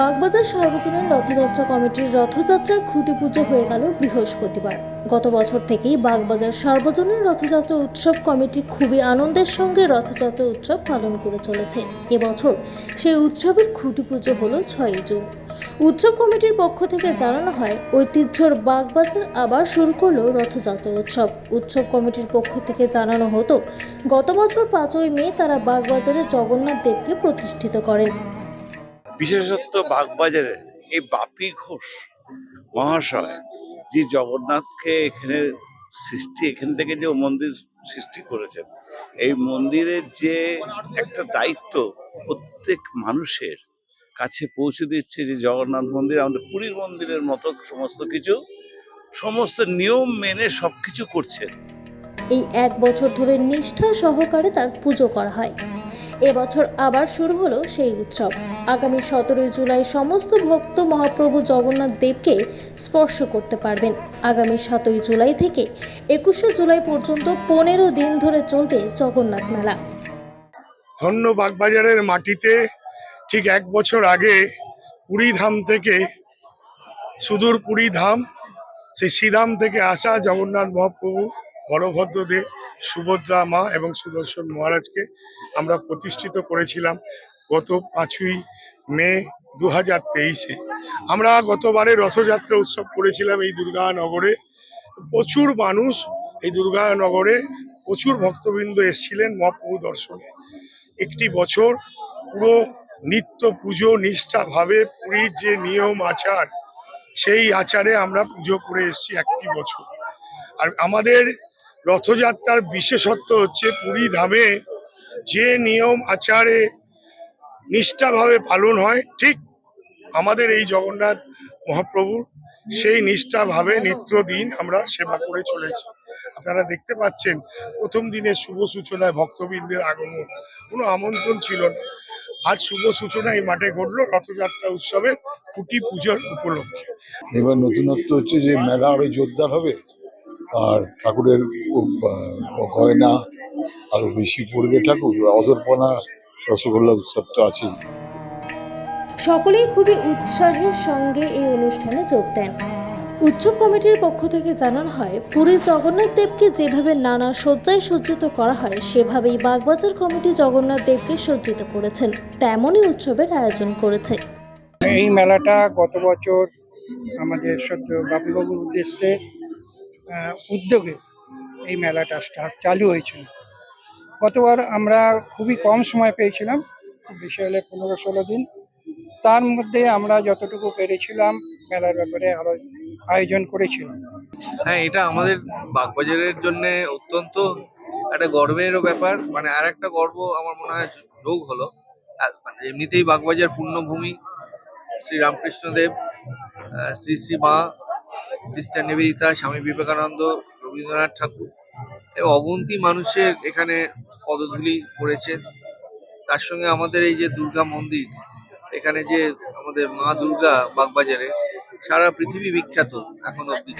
বাগবাজার সার্বজনীন রথযাত্রা কমিটির রথযাত্রার খুঁটি পুজো হয়ে গেল বৃহস্পতিবার। গত বছর থেকেই বাগবাজার সার্বজনীন রথযাত্রা উৎসব কমিটি খুবই আনন্দের সঙ্গে রথযাত্রা উৎসব পালন করে চলেছে। এবছর সেই উৎসবের খুঁটি পুজো হলো ছয়ই জুন। উৎসব কমিটির পক্ষ থেকে জানানো হয়, ঐতিহ্যর বাগবাজার আবার শুরু করল রথযাত্রা উৎসব। উৎসব কমিটির পক্ষ থেকে জানানো হতো, গত বছর পাঁচই মে তারা বাগবাজারে জগন্নাথ দেবকে প্রতিষ্ঠিত করেন। বিশেষত্ব বাগবাজারে, এই বাপি ঘোষ মহাশয়, যে জগন্নাথকে এখানে সৃষ্টি, এখান থেকে যে মন্দির সৃষ্টি করেছেন, এই মন্দিরের যে একটা দায়িত্ব প্রত্যেক মানুষের কাছে পৌঁছে দিচ্ছে যে জগন্নাথ মন্দির, আমাদের পুরীর মন্দিরের মতো সমস্ত কিছু, সমস্ত নিয়ম মেনে সবকিছু করছেন। এই এক বছর ধরে নিষ্ঠা সহকারে তার পুজো করা হয়। এবছর আবার শুরু হলো সেই উৎসব। আগামী সতেরোই জুলাই সমস্ত ভক্ত মহাপ্রভু জগন্নাথ দেবকে স্পর্শ করতে পারবেন। আগামী সাতই জুলাই থেকে একুশে জুলাই পর্যন্ত পনেরো দিন ধরে চলবে জগন্নাথ মেলা। ধন্য বাগবাজারের মাটিতে ঠিক এক বছর আগে পুরী ধাম থেকে সুদূর পুরী ধাম, সেই শ্রীধাম থেকে আসা জগন্নাথ মহাপ্রভু বলভদ্রদেব, সুভদ্রা মা এবং সুদর্শন মহারাজকে আমরা প্রতিষ্ঠিত করেছিলাম গত পাঁচই মে দু হাজার তেইশে। আমরা গতবারে রথযাত্রা উৎসব করেছিলাম এই দুর্গানগরে। প্রচুর মানুষ এই দুর্গানগরে প্রচুর ভক্তবৃন্দ এসেছিলেন মহাপ্রভু দর্শনে একটি বছর পুরো নিত্য পুজো নিষ্ঠাভাবে পুরীর যে নিয়ম আচার, সেই আচারে আমরা পুজো করে এসেছি একটি বছর। আর আমাদের রথযাত্রার বিশেষত্ব হচ্ছে পুরী ধামে যে নিয়ম আচারে নিষ্ঠাভাবে পালন হয়, ঠিক আমাদের এই জগন্নাথ মহাপ্রভুর সেই নিষ্ঠাভাবে নিত্যদিন আমরা সেবা করে চলেছি। আপনারা দেখতে পাচ্ছেন, প্রথম দিনের শুভ সূচনায় ভক্তবৃন্দের আগমন। কোনো আমন্ত্রণ ছিল না। আজ শুভ সূচনা এই মাঠে ঘটলো, রথযাত্রা উৎসবের খুঁটি পুজোর উপলক্ষে। এবার নতুনত্ব হচ্ছে যে মেলা আরও জোরদার হবে। আর ঠাকুরের খুব, গয়না আরও বেশি পড়বে ঠাকুর অদর্পণা রসগোল্লা উৎসব তো আছেই। সকলেই খুবই উৎসাহের সঙ্গে এই অনুষ্ঠানে যোগ দেন। উৎসব কমিটির পক্ষ থেকে জানানো হয় পুরীর জগন্নাথ দেবকে যেভাবে নানা সজ্জায় সজ্জিত করা হয় সেভাবেই বাগবাজার কমিটি জগন্নাথ দেবকে সজ্জিত করেছেন তেমনই উৎসবের আয়োজন করেছে। এই মেলাটা গত বছর আমাদের সত্য বাবুবাবুর উদ্দেশ্যে উদ্যোগে এই মেলাটা চালু হয়েছিল। গতবার আমরা খুবই কম সময় পেয়েছিলাম বেশি হলে পনেরো ষোলো দিন। তার মধ্যে আমরা যতটুকু পেরেছিলাম মেলার ব্যাপারে আয়োজন করেছিলাম। হ্যাঁ এটা আমাদের বাগবাজারের জন্য অত্যন্ত একটা গর্বেরও ব্যাপার। মানে আর একটা গর্ব আমার মনে হয় যোগ হলো। মানে এমনিতেই বাগবাজার পূর্ণভূমি, শ্রী রামকৃষ্ণদেব শ্রী শ্রী মা সিস্টার নিবেদিতা স্বামী বিবেকানন্দ, রবীন্দ্রনাথ ঠাকুর এবং অগুন্তি মানুষের এখানে পদধূলি করেছে তার সঙ্গে আমাদের এই যে দুর্গা মন্দির, এখানে যে আমাদের মা দুর্গা বাগবাজারে সারা পৃথিবী বিখ্যাত এখন অব্দি